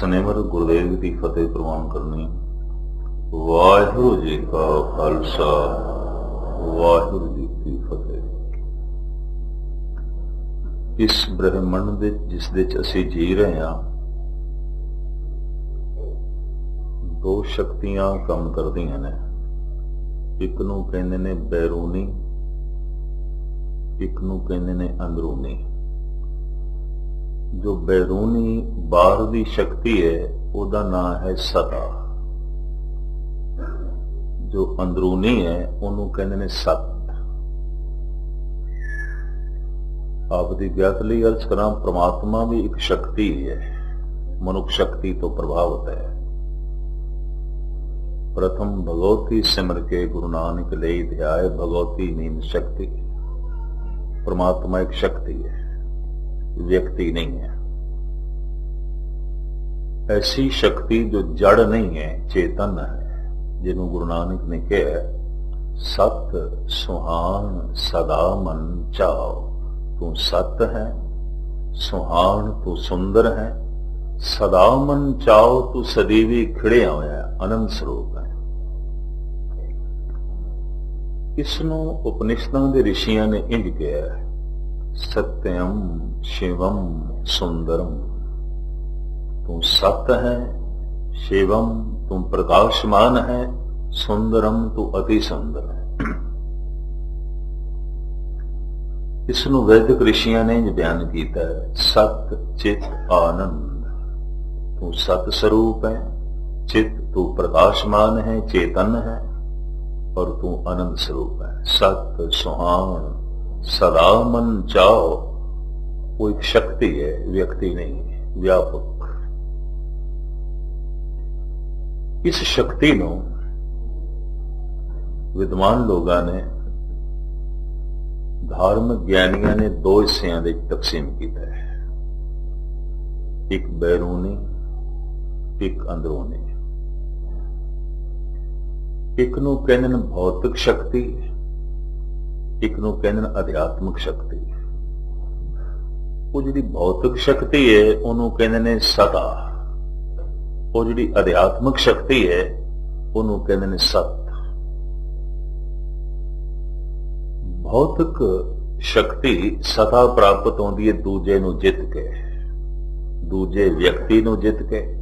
ਸਨੇਮਰ ਗੁਰਦੇਵ ਦੀ ਫਤਿਹ ਪ੍ਰਵਾਨ ਕਰਨੀ। ਵਾਹਿਗੁਰੂ ਜੀ ਕਾ ਖਾਲਸਾ, ਵਾਹਿਗੁਰੂ ਜੀ ਕੀ ਫਤਿਹ। ਇਸ ਬ੍ਰਹਿਮੰਡ ਦੇ, ਜਿਸ ਦੇ ਚ ਅਸੀਂ ਜੀ ਰਹੇ ਹਾਂ, ਦੋ ਸ਼ਕਤੀਆਂ ਕੰਮ ਕਰਦੀਆਂ ਨੇ। ਇੱਕ ਨੂੰ ਕਹਿੰਦੇ ਨੇ ਬੈਰੂਨੀ, ਇੱਕ ਨੂੰ ਕਹਿੰਦੇ ਨੇ ਅੰਦਰੂਨੀ। ਜੋ ਬੈਰੂਨੀ ਬਾਹਰ ਦੀ ਸ਼ਕਤੀ ਹੈ, ਉਹਦਾ ਨਾਮ ਹੈ ਸਤਾ। ਜੋ ਅੰਦਰੂਨੀ ਹੈ, ਉਹਨੂੰ ਕਹਿੰਦੇ ਨੇ ਸਤ। ਆਪ ਦੀ ਗਿਆਤ ਲਈ ਅਰਥ ਕਰਾਂ, ਪ੍ਰਮਾਤਮਾ ਵੀ ਇੱਕ ਸ਼ਕਤੀ ਹੈ। ਮਨੁੱਖ ਸ਼ਕਤੀ ਤੋਂ ਪ੍ਰਭਾਵਿਤ ਹੈ। ਪ੍ਰਥਮ ਭਗਵਤੀ ਸਿਮਰ ਕੇ ਗੁਰੂ ਨਾਨਕ ਲਈ ਧਿਆਏ ਭਗਵਤੀ ਨੀਂਦ ਸ਼ਕਤੀ। ਪ੍ਰਮਾਤਮਾ ਇੱਕ ਸ਼ਕਤੀ ਹੈ। व्यक्ति नहीं है ऐसी शक्ति जो जड़ नहीं है चेतन है जिन्हों गुरु नानक ने कहा सत सुहान सदा मन चाओ तू सत है सुहान तू सुंदर है सदा मन चाओ तू सदीवी खिड़े होया आनंद ਸਰੂਪ ਹੈ ਇਸ ਨੂੰ ਉਪਨਿਸ਼ਦਾਂ ਦੇ ਰਿਸ਼ੀਆਂ ਨੇ ਇੰਜ ਕਿਹਾ ਹੈ ਸਤਿਅਮ ਸ਼ਿਵਮ ਸੁੰਦਰਮ ਤੂੰ ਸਤ ਹੈ ਸ਼ਿਵਮ ਤੂੰ ਪ੍ਰਕਾਸ਼ਮਾਨ ਹੈ ਸੁੰਦਰਮ ਤੂੰ ਅਤੀ ਸੁੰਦਰ ਹੈ। ਇਸ ਨੂੰ ਵੈਦਿਕ ઋષਿਆਂ ਨੇ ਜ ਬਿਆਨ ਕੀਤਾ ਹੈ, ਸਤ ਚਿਤ ਆਨੰਦ। ਤੂੰ ਸਤ ਸਰੂਪ ਹੈ, ਚਿਤ ਤੂੰ ਪ੍ਰਕਾਸ਼ਮਾਨ ਹੈ, ਚੇਤਨ ਹੈ, ਔਰ ਤੂੰ ਆਨੰਦ ਸਰੂਪ ਹੈ। ਸਤ ਸੁਹਾਣ सदा मन चाओ वो एक शक्ति है व्यक्ति नहीं है व्यापक इस शक्ति ਨੂੰ ਵਿਦਵਾਨ ਲੋਕਾਂ ਨੇ ਧਾਰਮਿਕ ਗਿਆਨੀਆਂ ਨੇ ਦੋ ਹਿੱਸਿਆਂ ਦੇ ਤਕਸੀਮ ਕੀਤਾ ਹੈ ਇੱਕ ਬੈਰੂਨੀ ਇੱਕ ਅੰਦਰੂਨੀ ਇੱਕ ਨੂੰ ਕਹਿੰਦੇ ਨੇ ਭੌਤਿਕ ਸ਼ਕਤੀ ਇੱਕ ਨੂੰ ਕਹਿੰਦੇ ਨੇ ਅਧਿਆਤਮਿਕ ਸ਼ਕਤੀ। ਉਹ ਜਿਹੜੀ ਭੌਤਿਕ ਸ਼ਕਤੀ ਹੈ, ਉਹਨੂੰ ਕਹਿੰਦੇ ਨੇ ਸਤਾ। ਉਹ ਜਿਹੜੀ ਅਧਿਆਤਮਿਕ ਸ਼ਕਤੀ ਹੈ, ਉਹਨੂੰ ਕਹਿੰਦੇ ਨੇ ਸਤ। ਭੌਤਿਕ ਸ਼ਕਤੀ ਸਤਾ ਪ੍ਰਾਪਤ ਹੁੰਦੀ ਹੈ ਦੂਜੇ ਨੂੰ ਜਿੱਤ ਕੇ। ਦੂਜੇ ਵਿਅਕਤੀ ਨੂੰ ਜਿੱਤ ਕੇ,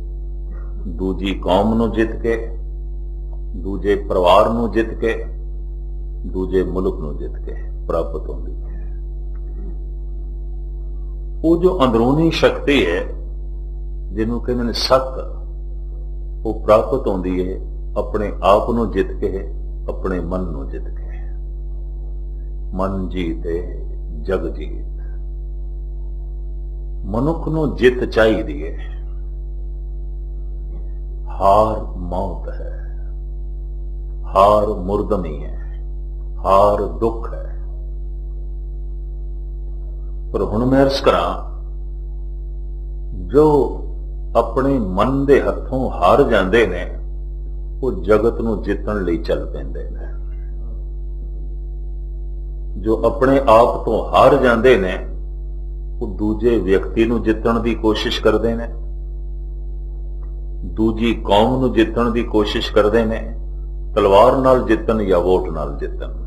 ਦੂਜੀ ਕੌਮ ਨੂੰ ਜਿੱਤ ਕੇ, ਦੂਜੇ ਪਰਿਵਾਰ ਨੂੰ ਜਿੱਤ ਕੇ। ਦੂਜੇ ਮੁਲਕ ਨੂੰ ਜਿੱਤ ਕੇ ਪ੍ਰਾਪਤ ਹੁੰਦੀ ਹੈ। ਉਹ ਜੋ ਅੰਦਰੂਨੀ ਸ਼ਕਤੀ ਹੈ, ਜਿਹਨੂੰ ਕਹਿੰਦੇ ਨੇ ਸੱਤ ਉਹ ਪ੍ਰਾਪਤ ਹੁੰਦੀ ਹੈ, ਆਪਣੇ ਆਪ ਨੂੰ ਜਿੱਤ ਕੇ, ਆਪਣੇ ਮਨ ਨੂੰ ਜਿੱਤ ਕੇ। ਮਨ ਜੀਤੇ, ਜਗ ਜੀਤ। ਮਨੁੱਖ ਨੂੰ ਜਿੱਤ ਚਾਹੀਦੀ ਹੈ। ਹਾਰ ਮੌਤ ਹੈ। ਹਾਰ ਮੁਰਦਮੀ ਹੈ। ਹਾਰ ਦੁੱਖ ਹੈ। ਪਰ ਹੁਣ ਮੈਂ ਅਰਜ਼ ਕਰਾਂ, ਜੋ ਆਪਣੇ ਮਨ ਦੇ ਹੱਥੋਂ ਹਾਰ ਜਾਂਦੇ ਨੇ, ਉਹ ਜਗਤ ਨੂੰ ਜਿੱਤਣ ਲਈ ਚੱਲ ਪੈਂਦੇ ਨੇ। ਜੋ ਆਪਣੇ ਆਪ ਤੋਂ ਹਾਰ ਜਾਂਦੇ ਨੇ, ਉਹ ਦੂਜੇ ਵਿਅਕਤੀ ਨੂੰ ਜਿੱਤਣ ਦੀ ਕੋਸ਼ਿਸ਼ ਕਰਦੇ ਨੇ। ਦੂਜੀ ਕੌਮ ਨੂੰ ਜਿੱਤਣ ਦੀ ਕੋਸ਼ਿਸ਼ ਕਰਦੇ ਨੇ, ਤਲਵਾਰ ਨਾਲ ਜਿੱਤਣ ਜਾਂ ਵੋਟ ਨਾਲ ਜਿੱਤਣ।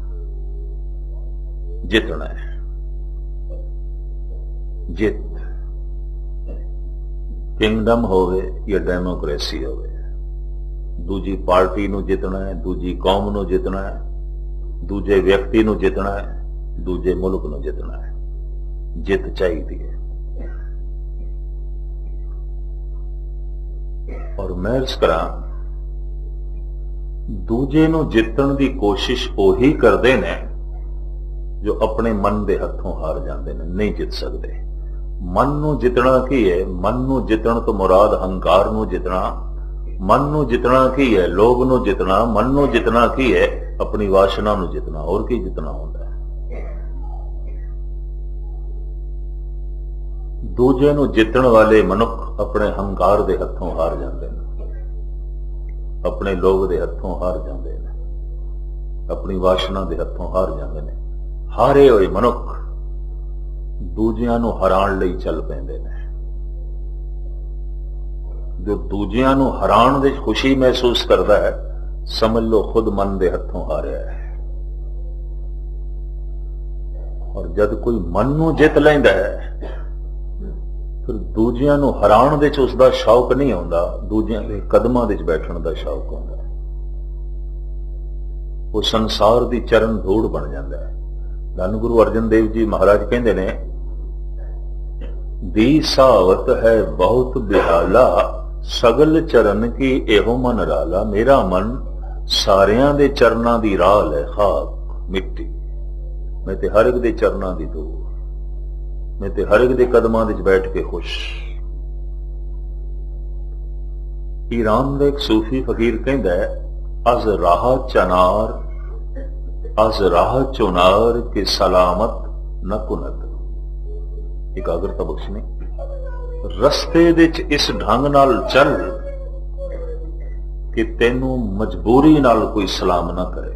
ਜਿੱਤਣਾ ਹੈ। ਜਿੱਤ। ਕਿੰਗਡਮ ਹੋਵੇ ਜਾਂ ਡੈਮੋਕ੍ਰੇਸੀ ਹੋਵੇ, ਦੂਜੀ ਪਾਰਟੀ ਨੂੰ ਜਿੱਤਣਾ ਹੈ, ਦੂਜੀ ਕੌਮ ਨੂੰ ਜਿੱਤਣਾ ਹੈ, ਦੂਜੇ ਵਿਅਕਤੀ ਨੂੰ ਜਿੱਤਣਾ ਹੈ, ਦੂਜੇ ਮੁਲਕ ਨੂੰ ਜਿੱਤਣਾ ਹੈ। ਜਿੱਤ ਚਾਹੀਦੀ ਹੈ। ਔਰ ਮੈਂ ਇਸ ਕਰਾਂ, ਦੂਜੇ ਨੂੰ ਜਿੱਤਣ ਦੀ ਕੋਸ਼ਿਸ਼ ਉਹੀ ਕਰਦੇ ਨੇ ਜੋ ਆਪਣੇ ਮਨ ਦੇ ਹੱਥੋਂ ਹਾਰ ਜਾਂਦੇ ਨੇ, ਨਹੀਂ ਜਿੱਤ ਸਕਦੇ। ਮਨ ਨੂੰ ਜਿੱਤਣਾ ਕੀ ਹੈ? ਮਨ ਨੂੰ ਜਿੱਤਣ ਤੋਂ ਮੁਰਾਦ ਹੰਕਾਰ ਨੂੰ ਜਿੱਤਣਾ। ਮਨ ਨੂੰ ਜਿੱਤਣਾ ਕੀ ਹੈ? ਲੋਭ ਨੂੰ ਜਿੱਤਣਾ। ਮਨ ਨੂੰ ਜਿੱਤਣਾ ਕੀ ਹੈ? ਆਪਣੀ ਵਾਸ਼ਨਾ ਨੂੰ ਜਿੱਤਣਾ। ਹੋਰ ਕੀ ਜਿੱਤਣਾ ਹੁੰਦਾ ਹੈ? ਦੂਜੇ ਨੂੰ ਜਿੱਤਣ ਵਾਲੇ ਮਨੁੱਖ ਆਪਣੇ ਹੰਕਾਰ ਦੇ ਹੱਥੋਂ ਹਾਰ ਜਾਂਦੇ ਨੇ। ਆਪਣੇ ਲੋਭ ਦੇ ਹੱਥੋਂ ਹਾਰ ਜਾਂਦੇ ਨੇ। ਆਪਣੀ ਵਾਸ਼ਨਾ ਦੇ ਹੱਥੋਂ ਹਾਰ ਜਾਂਦੇ ਨੇ। ਹਾਰੇ ਹੋਏ ਮਨੁੱਖ ਦੂਜਿਆਂ ਨੂੰ ਹਰਾਉਣ ਲਈ ਚੱਲ ਪੈਂਦੇ ਨੇ। ਜੋ ਦੂਜਿਆਂ ਨੂੰ ਹਰਾਉਣ ਦੇ ਖੁਸ਼ੀ ਮਹਿਸੂਸ ਕਰਦਾ ਹੈ, ਸਮਝ ਲਓ ਖੁਦ ਮਨ ਦੇ ਹੱਥੋਂ ਹਾਰਿਆ ਹੈ। ਔਰ ਜਦ ਕੋਈ ਮਨ ਨੂੰ ਜਿੱਤ ਲੈਂਦਾ ਹੈ, ਫਿਰ ਦੂਜਿਆਂ ਨੂੰ ਹਰਾਉਣ ਦੇ ਚ ਉਸ ਦਾ ਸ਼ੌਕ ਨਹੀਂ ਆਉਂਦਾ, ਦੂਜਿਆਂ ਦੇ ਕਦਮਾਂ ਦੇ ਚ ਬੈਠਣ ਦਾ ਸ਼ੌਕ ਆਉਂਦਾ ਉਹ ਸੰਸਾਰ ਦੀ ਚਰਨ ਧੂੜ ਬਣ ਜਾਂਦਾ ਹੈ। ਧੰਨ ਗੁਰੂ ਅਰਜਨ ਦੇਵ ਜੀ ਮਹਾਰਾਜ ਕਹਿੰਦੇ ਨੇ, ਦੀ ਸਾਵਤ ਹੈ ਬਹੁਤ ਬਿਹਾਲਾ, ਸਗਲ ਚਰਨ ਕੀ ਇਹੋ ਮਨ ਰਾਲਾ? ਮੇਰਾ ਮਨ ਸਾਰਿਆਂ ਦੇ ਚਰਨਾਂ ਦੀ ਰਾਲ ਹੈ ਖਾਕ ਮਿੱਟੀ। ਮੈਂ ਤੇ ਹਰ ਇੱਕ ਦੇ ਚਰਨਾਂ ਦੀ ਦੂਰ। ਮੈਂ ਤੇ ਹਰ ਇੱਕ ਦੇ ਕਦਮਾਂ ਵਿੱਚ ਬੈਠ ਕੇ ਖੁਸ਼। ਈਰਾਨ ਦਾ ਇੱਕ ਸੂਫੀ ਫਕੀਰ ਕਹਿੰਦਾ ਹੈ, ਅਜ਼ ਰਾਹ ਚਨਾਰ ਅਜ਼ ਰਾਹ ਚੁਨਾਰ ਕੇ ਸਲਾਮਤ ਨ ਕੁਨਤ ਇਕਾਗਰਤਾ ਬਖਸ਼ਣੀ ਰਸਤੇ ਵਿੱਚ ਇਸ ਢੰਗ ਨਾਲ ਚੱਲ ਕਿ ਤੈਨੂੰ ਮਜਬੂਰੀ ਨਾਲ ਕੋਈ ਸਲਾਮ ਨਾ ਕਰੇ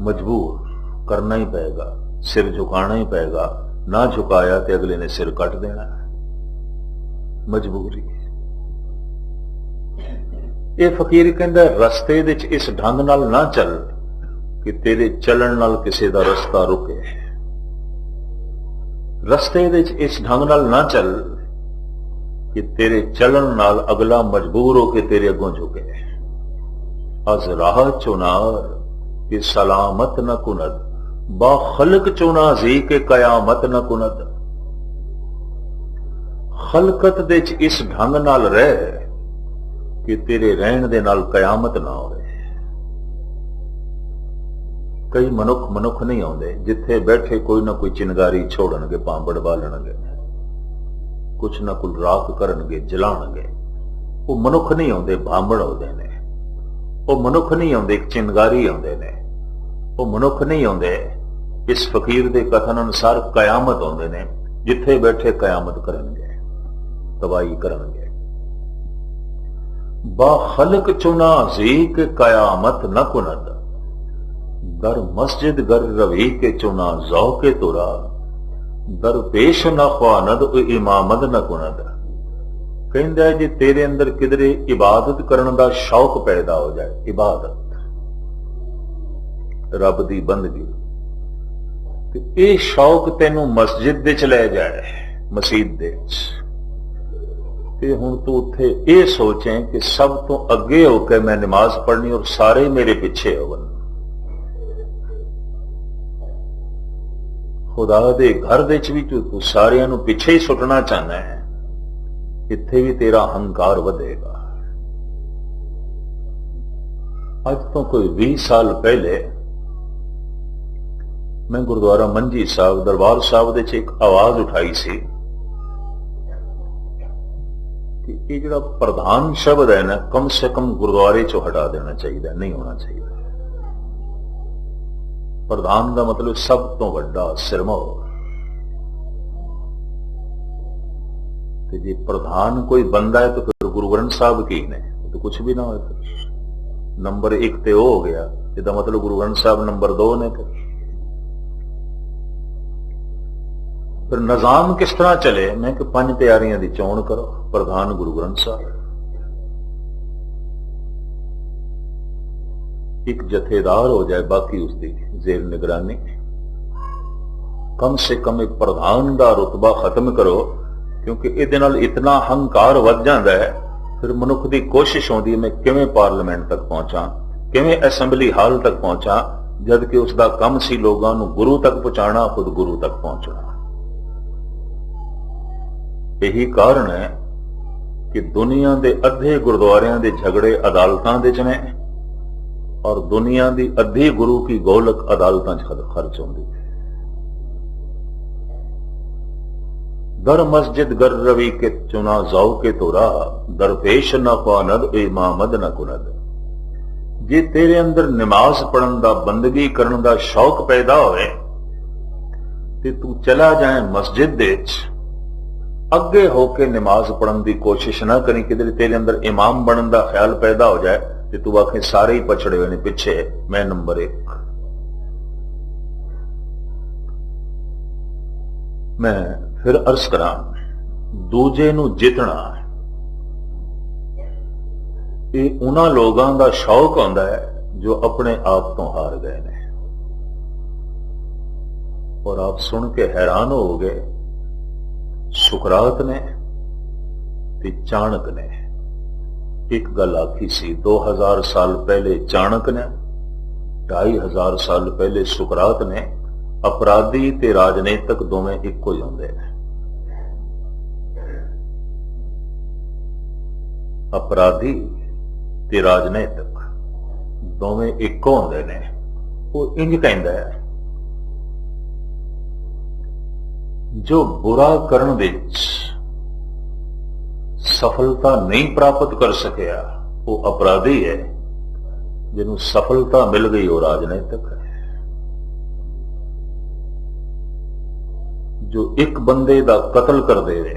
ਮਜਬੂਰ ਕਰਨਾ ਹੀ ਪਏਗਾ ਸਿਰ ਝੁਕਾਣਾ ਹੀ ਪਏਗਾ ਨਾ ਝੁਕਾਇਆ ਤੇ ਅਗਲੇ ਨੇ ਸਿਰ ਕੱਟ ਦੇਣਾ ਮਜਬੂਰੀ ਇਹ ਫਕੀਰ ਕਹਿੰਦਾ ਰਸਤੇ ਵਿੱਚ ਇਸ ਢੰਗ ਨਾਲ ਨਾ ਚੱਲ ਕਿ ਤੇਰੇ ਚੱਲਣ ਨਾਲ ਕਿਸੇ ਦਾ ਰਸਤਾ ਰੁਕੇ ਰਸਤੇ ਵਿੱਚ ਇਸ ਢੰਗ ਨਾਲ ਨਾ ਚੱਲ ਕਿ ਤੇਰੇ ਚੱਲਣ ਨਾਲ ਅਗਲਾ ਮਜਬੂਰ ਹੋ ਕੇ ਤੇਰੇ ਅੱਗੋਂ ਝੁਕੇ। ਅਜ਼ ਰਾਹ ਚੁਨਾਰ ਕਿ ਸਲਾਮਤ ਨਾ ਕੁਨਦ ਬਾ ਖਲਕ ਚੁਨਾ ਜ਼ੀ ਕੇ ਕਿਆਮਤ ਨਾ ਕੁਨਦ ਖਲਕਤ ਦੇ ਚ ਇਸ ਢੰਗ ਨਾਲ ਰਹਿ ਕਿ ਤੇਰੇ ਰਹਿਣ ਦੇ ਨਾਲ ਕਿਆਮਤ ਨਾ ਹੋਵੇ। ਕਈ ਮਨੁੱਖ ਮਨੁੱਖ ਨਹੀਂ ਆਉਂਦੇ, ਜਿੱਥੇ ਬੈਠੇ ਕੋਈ ਨਾ ਕੋਈ ਚਿੰਗਾਰੀ ਛੋੜਨਗੇ ਪਾਂਬੜ ਬਾਲਣਗੇ। ਕੁਛ ਨਾ ਕੁਝ ਰਾਖ ਕਰਨਗੇ, ਜਲਾਣਗੇ। ਉਹ ਮਨੁੱਖ ਨਹੀਂ ਆਉਂਦੇ ਬਾਂਬੜ ਆਉਂਦੇ ਨੇ। ਉਹ ਮਨੁੱਖ ਨਹੀਂ ਆਉਂਦੇ, ਇੱਕ ਚਿੰਗਾਰੀ ਆਉਂਦੇ ਨੇ। ਉਹ ਮਨੁੱਖ ਨਹੀਂ ਆਉਂਦੇ, ਇਸ ਫਕੀਰ ਦੇ ਕਥਨ ਅਨੁਸਾਰ ਕਿਆਮਤ ਆਉਂਦੇ ਨੇ, ਜਿੱਥੇ ਬੈਠੇ ਕਿਆਮਤ ਕਰਨਗੇ ਤਬਾਈ ਕਰਨਗੇ। ਬਾ ਖਲਕ ਚੁਨਾ ਜ਼ੀ ਕੇ ਕਿਆਮਤ ਨਾ ਕੁਨਦ ਦਰ ਮਸਜਿਦ ਗਰ ਰਵੀ ਕੇ ਚੁਨਾ ਜ਼ੌ ਕੇ ਤੁਰਾ ਦਰ ਪੇਸ਼ ਨ ਖਵਾਨਦ ਉਹ ਇਮਾਮਦ ਨਾ ਕੁਨਦ ਕਹਿੰਦਾ ਜੇ ਤੇਰੇ ਅੰਦਰ ਕਿਧਰੇ ਇਬਾਦਤ ਕਰਨ ਦਾ ਸ਼ੌਕ ਪੈਦਾ ਹੋ ਜਾਏ ਇਬਾਦਤ ਰੱਬ ਦੀ ਬੰਦਗੀ ਤੇ ਇਹ ਸ਼ੌਕ ਤੈਨੂੰ ਮਸਜਿਦ ਦੇ ਚ ਲੈ ਜਾਏ ਮਸਜਿਦ ਦੇ ਚ ਤੇ ਹੁਣ ਤੂੰ ਉੱਥੇ ਇਹ ਸੋਚੇ ਕਿ ਸਭ ਤੋਂ ਅੱਗੇ ਹੋ ਕੇ ਮੈਂ ਨਮਾਜ਼ ਪੜ੍ਹਨੀ ਔਰ ਸਾਰੇ ਮੇਰੇ ਪਿੱਛੇ ਹੋਵਣ ਖੁਦਾ ਦੇ ਘਰ ਦੇ ਚ ਵੀ ਤੂੰ ਸਾਰਿਆਂ ਨੂੰ ਪਿੱਛੇ ਹੀ ਸੁੱਟਣਾ ਚਾਹੁੰਦਾ ਹੈ। ਇੱਥੇ ਵੀ ਤੇਰਾ ਹੰਕਾਰ ਵਧੇਗਾ। ਅੱਜ ਤੋਂ ਕੋਈ 20 ਸਾਲ ਪਹਿਲੇ ਮੈਂ ਗੁਰਦੁਆਰਾ ਮੰਜੀ ਸਾਹਿਬ, ਦਰਬਾਰ ਸਾਹਿਬ ਦੇ ਚ ਇੱਕ ਆਵਾਜ਼ ਉਠਾਈ ਸੀ ਕਿ ਇਹ ਜਿਹੜਾ ਪ੍ਰਧਾਨ ਸ਼ਬਦ ਹੈ ਨਾ, ਕਮ ਸੇ ਕਮ ਗੁਰਦੁਆਰੇ ਚੋਂ ਹਟਾ ਦੇਣਾ ਚਾਹੀਦਾ, ਨਹੀਂ ਹੋਣਾ ਚਾਹੀਦਾ। ਪ੍ਰਧਾਨ ਦਾ ਮਤਲਬ ਸਭ ਤੋਂ ਵੱਡਾ ਸਿਰਮੌਰ ਤੇ ਜੇ ਪ੍ਰਧਾਨ ਕੋਈ ਬੰਦਾ ਹੈ ਤਾਂ ਫਿਰ ਗੁਰੂ ਗ੍ਰੰਥ ਸਾਹਿਬ ਕੀ ਨੇ? ਤਾਂ ਕੁਝ ਵੀ ਨਾ ਹੋਏ ਫਿਰ। ਨੰਬਰ 1 ਤੇ ਉਹ ਹੋ ਗਿਆ ਇਹਦਾ ਮਤਲਬ ਗੁਰੂ ਗ੍ਰੰਥ ਸਾਹਿਬ ਨੰਬਰ 2 ਨੇ ਫਿਰ। ਫਿਰ ਨਿਜ਼ਾਮ ਕਿਸ ਤਰ੍ਹਾਂ ਚੱਲੇ? ਮੈਂ ਕਿ ਪੰਜ ਪਿਆਰੀਆਂ ਦੀ ਚੋਣ ਕਰੋ, ਪ੍ਰਧਾਨ ਗੁਰੂ ਗ੍ਰੰਥ ਸਾਹਿਬ। ਇੱਕ ਜਥੇਦਾਰ ਹੋ ਜਾਏ, ਬਾਕੀ ਉਸ ਦੀ ਜ਼ੇਰ ਨਿਗਰਾਨੀ। ਕਮ ਸੇ ਕਮ ਇੱਕ ਪ੍ਰਧਾਨ ਦਾ ਰਤਬਾ ਖਤਮ ਕਰੋ, ਕਿਉਂਕਿ ਇਹਦੇ ਨਾਲ ਇਤਨਾ ਹੰਕਾਰ ਵੱਧ ਜਾਂਦਾ ਹੈ। ਫਿਰ ਮਨੁੱਖ ਦੀ ਕੋਸ਼ਿਸ਼ ਹੁੰਦੀ ਹੈ, ਮੈਂ ਕਿਵੇਂ ਪਾਰਲੀਮੈਂਟ ਤੱਕ ਪਹੁੰਚਾਂ, ਕਿਵੇਂ ਅਸੈਂਬਲੀ ਹਾਲ ਤੱਕ ਪਹੁੰਚਾਂ ਜਦ ਕਿ ਉਸ ਦਾ ਕੰਮ ਸੀ ਲੋਕਾਂ ਨੂੰ ਗੁਰੂ ਤੱਕ ਪਹੁੰਚਾਉਣਾ, ਖੁਦ ਗੁਰੂ ਤੱਕ ਪਹੁੰਚਣਾ। ਇਹੀ ਕਾਰਨ ਹੈ ਕਿ ਦੁਨੀਆ ਦੇ ਅੱਧੇ ਗੁਰਦੁਆਰਿਆਂ ਦੇ ਝਗੜੇ ਅਦਾਲਤਾਂ ਦੇ ਚ ਨੇ। ਔਰ ਦੁਨੀਆ ਦੀ ਅੱਧੀ ਗੁਰੂ ਕੀ ਗੋਲਕ ਅਦਾਲਤਾਂ 'ਚ ਖਰਚ ਹੁੰਦੀ। ਹੈ ਦਰ ਮਸਜਿਦ ਗਰ ਰਵੀ ਕੇ ਚੁਨਾ ਜਾਉ ਕੇ ਤੋਰਾ ਦਰਪੇਸ਼ ਨਾ ਖਾਨਦ ਇਮਾਮਦ ਨਾ ਕੁਨਦ। ਜੇ ਤੇਰੇ ਅੰਦਰ ਨਮਾਜ਼ ਪੜਨ ਦਾ ਬੰਦਗੀ ਕਰਨ ਦਾ ਸ਼ੌਕ ਪੈਦਾ ਹੋਵੇ, ਤੇ ਤੂੰ ਚਲਾ ਜਾਏ ਮਸਜਿਦ ਦੇ ਵਿੱਚ। ਅੱਗੇ ਹੋ ਕੇ ਨਮਾਜ਼ ਪੜਨ ਦੀ ਕੋਸ਼ਿਸ਼ ਨਾ ਕਰੀ, ਕਿਤੇ ਤੇਰੇ ਅੰਦਰ ਇਮਾਮ ਬਣਨ ਦਾ ਖਿਆਲ ਪੈਦਾ ਹੋ ਜਾਏ ਤੇ ਤੂੰ ਆਖੇ ਸਾਰੇ ਹੀ ਪਛੜੇ ਹੋਏ ਨੇ ਪਿੱਛੇ, ਮੈਂ ਨੰਬਰ 1 ਮੈਂ ਫਿਰ ਅਰਜ਼ ਕਰਾਂ, ਦੂਜੇ ਨੂੰ ਜਿੱਤਣਾ ਇਹ ਉਹਨਾਂ ਲੋਕਾਂ ਦਾ ਸ਼ੌਕ ਹੁੰਦਾ ਹੈ ਜੋ ਆਪਣੇ ਆਪ ਤੋਂ ਹਾਰ ਗਏ ਨੇ। ਔਰ ਆਪ ਸੁਣ ਕੇ ਹੈਰਾਨ ਹੋਗੇ ਸੁਕਰਾਤ ਨੇ ਤੇ ਚਾਣਕ ਨੇ। ਇੱਕ ਗੱਲ ਆਖੀ ਸੀ 2000 ਸਾਲ ਪਹਿਲੇ ਚਾਣਕ ਨੇ 2500 ਸਾਲ ਪਹਿਲੇ ਸੁਕਰਾਤ ਨੇ, ਅਪਰਾਧੀ ਤੇ ਰਾਜਨੀਤਿਕ ਦੋਵੇਂ ਇੱਕੋ ਹੀ ਹੁੰਦੇ ਨੇ। ਅਪਰਾਧੀ ਤੇ ਰਾਜਨੀਤਿਕ ਦੋਵੇਂ ਇੱਕੋ ਹੁੰਦੇ ਨੇ। ਉਹ ਇੰਜ ਕਹਿੰਦਾ ਹੈ, ਜੋ ਬੁਰਾ ਕਰਨ ਵਿੱਚ ਸਫਲਤਾ ਨਹੀਂ ਪ੍ਰਾਪਤ ਕਰ ਸਕਿਆ, ਉਹ ਅਪਰਾਧੀ ਹੈ, ਜਿਹਨੂੰ ਸਫਲਤਾ ਮਿਲ ਗਈ, ਉਹ ਰਾਜਨੀਤਿਕ ਹੈ। ਜੋ ਇੱਕ ਬੰਦੇ ਦਾ ਕਤਲ ਕਰ ਦੇਵੇ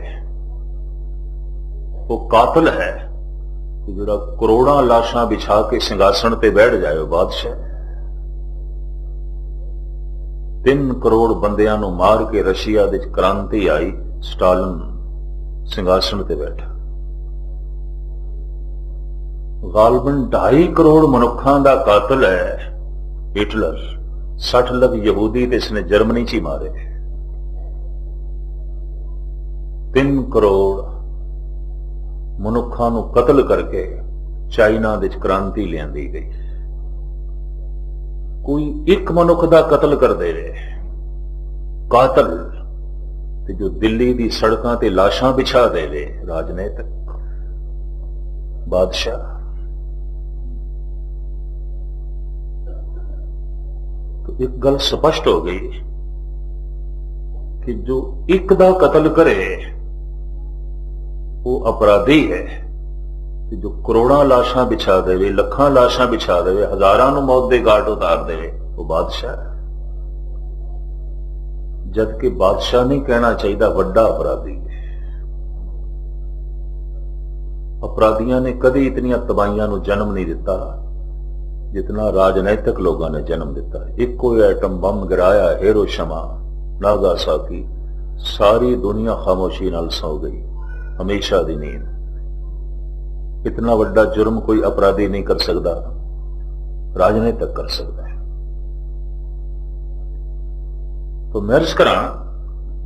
ਉਹ ਕਾਤਲ ਹੈ ਜਿਹੜਾ ਕਰੋੜਾਂ ਲਾਸ਼ਾਂ ਵਿਛਾ ਕੇ ਸਿੰਘਾਸਣ ਤੇ ਬੈਠ ਜਾਏ, ਉਹ ਬਾਦਸ਼ਾਹ 3 ਕਰੋੜ ਬੰਦਿਆਂ ਨੂੰ ਮਾਰ ਕੇ ਰਸ਼ੀਆ ਵਿੱਚ ਕ੍ਰਾਂਤੀ ਆਈ, ਸਟਾਲਿਨ ਸਿੰਘਾਸਣ ਤੇ ਬੈਠਾ। ਗਾਲਬਨ 2.5 ਕਰੋੜ ਮਨੁੱਖਾਂ ਦਾ ਕਾਤਲ ਹੈ। ਹਿਟਲਰ 60 ਲੱਖ ਯਹੂਦੀ ਤੇ ਇਸਨੇ ਜਰਮਨੀ 'ਚ ਹੀ ਮਾਰੇ। 3 ਕਰੋੜ ਮਨੁੱਖਾਂ ਨੂੰ ਕਤਲ ਕਰਕੇ ਚਾਈਨਾ ਵਿੱਚ ਕ੍ਰਾਂਤੀ ਲਿਆਂਦੀ ਗਈ। ਕੋਈ ਇੱਕ ਮਨੁੱਖ ਦਾ ਕਤਲ ਕਰ ਦੇਵੇ ਕਾਤਲ ਤੇ ਜੋ ਦਿੱਲੀ ਦੀ ਸੜਕਾਂ ਤੇ ਲਾਸ਼ਾਂ ਵਿਛਾ ਦੇਵੇ ਰਾਜਨੀਤਿਕ ਬਾਦਸ਼ਾਹ। ਇੱਕ ਗੱਲ ਸਪਸ਼ਟ ਹੋ ਗਈ ਕਿ ਜੋ ਇੱਕ ਦਾ ਕਤਲ ਕਰੇ, ਉਹ ਅਪਰਾਧੀ ਹੈ। ਤੇ ਜੋ ਕਰੋੜਾਂ ਲਾਸ਼ਾਂ ਵਿਛਾ ਦੇਵੇ, ਲੱਖਾਂ ਲਾਸ਼ਾਂ ਵਿਛਾ ਦੇਵੇ, ਹਜ਼ਾਰਾਂ ਨੂੰ ਮੌਤ ਦੇ ਘਾਟ ਉਤਾਰ ਦੇਵੇ, ਉਹ ਬਾਦਸ਼ਾਹ ਹੈ। ਜਦ ਕਿ ਬਾਦਸ਼ਾਹ ਨਹੀਂ ਕਹਿਣਾ ਚਾਹੀਦਾ, ਵੱਡਾ ਅਪਰਾਧੀ ਅਪਰਾਧੀਆਂ ਨੇ ਕਦੇ ਇਤਨੀਆਂ ਤਬਾਹੀਆਂ ਨੂੰ ਜਨਮ ਨਹੀਂ ਦਿੱਤਾ। ਜਿਤਨਾ ਰਾਜਨੈਤਿਕ ਲੋਕਾਂ ਨੇ ਜਨਮ ਦਿੱਤਾ ਇੱਕੋ ਹੀ ਐਟਮ ਬੰਬ ਗਿਰਾਇਆ ਹੀਰੋਸ਼ੀਮਾ ਨਾਗਾਸਾਕੀ ਸਾਰੀ ਦੁਨੀਆ ਖਾਮੋਸ਼ੀ ਨਾਲ ਸੌ ਗਈ ਹਮੇਸ਼ਾ ਦੀ ਨੀਂਦ ਇਤਨਾ ਵੱਡਾ ਜੁਰਮ ਕੋਈ ਅਪਰਾਧੀ ਨਹੀਂ ਕਰ ਸਕਦਾ ਰਾਜਨੀਤਿਕ ਕਰ ਸਕਦਾ ਹੈ ਤਾਂ ਮਰਜ਼ ਕਰਾਂ